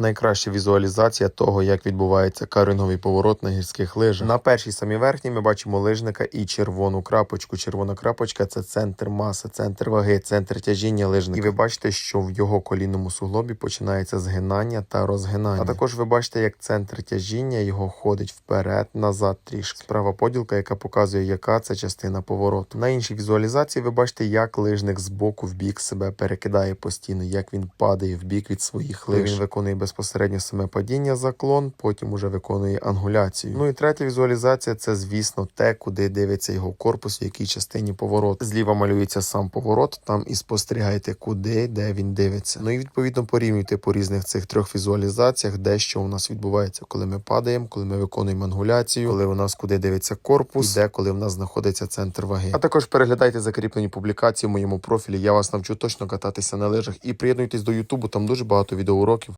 Найкраща візуалізація того, як відбувається каринговий поворот на гірських лижах. На першій самій верхній ми бачимо лижника і червону крапочку. Червона крапочка це центр маси, центр ваги, центр тяжіння лижника. І ви бачите, що в його колінному суглобі починається згинання та розгинання. А також ви бачите, як центр тяжіння його ходить вперед, назад трішки. Справа поділка, яка показує, яка це частина повороту. На іншій візуалізації ви бачите, як лижник з боку в бік себе перекидає постійно, як він падає в бік від своїх лиж. Він виконує безпосередньо саме падіння заклон, потім уже виконує ангуляцію. Ну і третя візуалізація це, звісно, те, куди дивиться його корпус, в якій частині повороту. Зліва малюється сам поворот, там і спостерігаєте, куди, де він дивиться. Ну і відповідно порівнюйте по різних цих трьох візуалізаціях, де що у нас відбувається, коли ми падаємо, коли ми виконуємо ангуляцію, коли у нас куди дивиться корпус, де коли в нас знаходиться центр ваги. А також переглядайте закріплені публікації в моєму профілі. Я вас навчу точно кататися на лижах і приєднуйтесь до Ютубу. Там дуже багато відеоуроків.